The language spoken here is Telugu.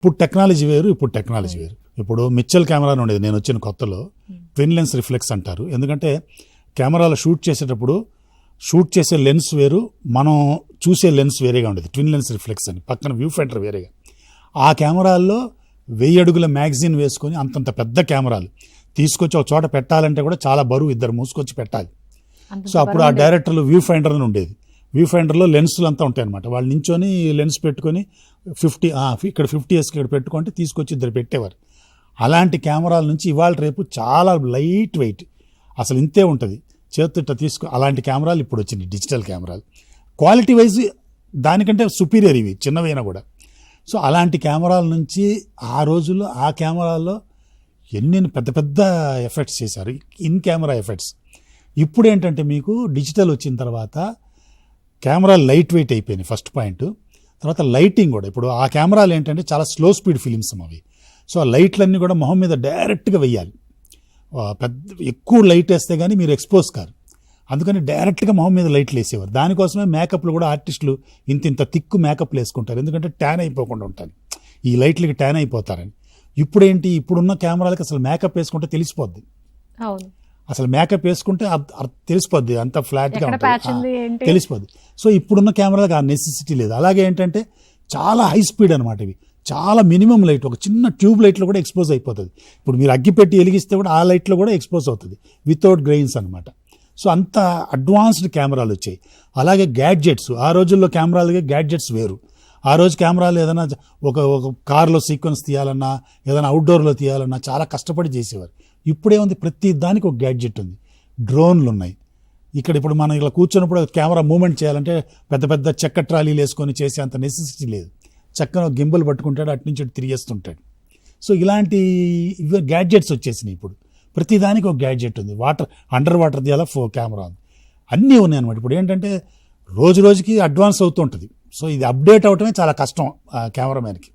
ఇప్పుడు టెక్నాలజీ వేరు ఇప్పుడు టెక్నాలజీ వేరు. ఇప్పుడు మిచ్చల్ కెమెరా ఉండేది నేను వచ్చిన కొత్తలో. ట్విన్ లెన్స్ రిఫ్లెక్స్ అంటారు. ఎందుకంటే కెమెరాలో షూట్ చేసేటప్పుడు షూట్ చేసే లెన్స్ వేరు మనం చూసే లెన్స్ వేరేగా ఉండేది. ట్విన్ లెన్స్ రిఫ్లెక్స్ అని పక్కన వ్యూ ఫైండర్ వేరేగా. ఆ కెమెరాల్లో వెయ్యి అడుగుల మ్యాగజైన్ వేసుకొని అంతంత పెద్ద కెమెరాలు. తీసుకొచ్చి ఒక చోట పెట్టాలంటే కూడా చాలా బరువు ఇద్దరు మూసుకొచ్చి పెట్టాలి. సో అప్పుడు ఆ డైరెక్టర్లు వ్యూ ఫైండర్ అని ఉండేది. వ్యూ ఫైండర్లో లెన్సులు అంతా ఉంటాయి అనమాట వాళ్ళు నించొని లెన్స్ పెట్టుకొని ఫిఫ్టీ ఇక్కడ ఫిఫ్టీ ఇయర్స్కి ఇక్కడ పెట్టుకుంటే తీసుకొచ్చి ఇద్దరు పెట్టేవారు. అలాంటి కెమెరాల నుంచి ఇవాళ రేపు చాలా లైట్ వెయిట్. అసలు ఇంతే ఉంటుంది. చేతిట తీసుకు అలాంటి కెమెరాలు ఇప్పుడు వచ్చినాయి డిజిటల్ కెమెరాలు. క్వాలిటీ వైజ్ దానికంటే సుపీరియర్ ఇవి చిన్నవైనా కూడా. సో అలాంటి కెమెరాల నుంచి ఆ రోజుల్లో ఆ కెమెరాల్లో ఎన్ని పెద్ద పెద్ద ఎఫెక్ట్స్ చేశారు. ఇన్ కెమెరా ఎఫెక్ట్స్ ఇప్పుడు ఏంటంటే మీకు డిజిటల్ వచ్చిన తర్వాత కెమెరా లైట్ వెయిట్ అయిపోయినాయి ఫస్ట్ పాయింట్. తర్వాత లైటింగ్ కూడా. ఇప్పుడు ఆ కెమెరాలు ఏంటంటే చాలా స్లో స్పీడ్ ఫిలిమ్స్ అవి. సో ఆ లైట్లన్నీ కూడా మొహం మీద డైరెక్ట్గా వెయ్యాలి. పెద్ద ఎక్కువ లైట్ వేస్తే కానీ మీరు ఎక్స్పోజ్ కారు. అందుకని డైరెక్ట్గా మొహం మీద లైట్లు వేసేవారు దానికోసమే మేకప్లు కూడా ఆర్టిస్టులు ఇంత ఇంత తిక్కు మేకప్లు వేసుకుంటారు. ఎందుకంటే ట్యాన్ అయిపోకుండా ఉంటారు. ఈ లైట్లకి ట్యాన్ అయిపోతారని. ఇప్పుడేంటి? ఇప్పుడున్న కెమెరాలకి అసలు మేకప్ వేసుకుంటే తెలిసిపోద్ది. అవును. అసలు మేకప్ వేసుకుంటే తెలిసిపోద్ది అంత ఫ్లాట్గా ఉంటుంది. తెలిసిపోద్ది. సో ఇప్పుడున్న కెమెరాలకు ఆ నెసెసిటీ లేదు. అలాగే ఏంటంటే చాలా హై స్పీడ్ అనమాట ఇవి. చాలా మినిమం లైట్ ఒక చిన్న ట్యూబ్ లైట్లో కూడా ఎక్స్పోజ్ అయిపోతుంది. ఇప్పుడు మీరు అగ్గి పెట్టి వెలిగిస్తే కూడా ఆ లైట్లో కూడా ఎక్స్పోజ్ అవుతుంది. వితౌట్ గ్రెయిన్స్ అనమాట సో అంత అడ్వాన్స్డ్ కెమెరాలు వచ్చాయి. అలాగే గ్యాడ్జెట్స్ ఆ రోజుల్లో కెమెరాలకి గ్యాడ్జెట్స్ వేరు. ఆ రోజు కెమెరాలు ఏదైనా ఒక ఒక కార్లో సీక్వెన్స్ తీయాలన్నా ఏదైనా అవుట్డోర్లో తీయాలన్నా చాలా కష్టపడి చేసేవారు. ఇప్పుడే ఉంది ప్రతి దానికి ఒక గ్యాడ్జెట్ ఉంది. డ్రోన్లు ఉన్నాయి. ఇక్కడ ఇప్పుడు మనం ఇలా కూర్చున్నప్పుడు కెమెరా మూమెంట్ చేయాలంటే పెద్ద పెద్ద చెక్క ట్రాలీలు వేసుకొని చేసే అంత నెసెసిటీ లేదు. చక్కగా గింబులు పట్టుకుంటాడు అటు నుంచి తిరిగేస్తుంటాడు. సో ఇలాంటి ఇవి గ్యాడ్జెట్స్ వచ్చేసినాయి ఇప్పుడు. ప్రతిదానికి ఒక గ్యాడ్జెట్ ఉంది. వాటర్ అండర్ వాటర్ తీయాలా ఫో కెమెరా ఉంది. అన్నీ ఉన్నాయి అనమాట ఇప్పుడు ఏంటంటే రోజు రోజుకి అడ్వాన్స్ అవుతూ ఉంటుంది. సో ఇది అప్డేట్ అవటమే చాలా కష్టం కెమెరామ్యాన్కి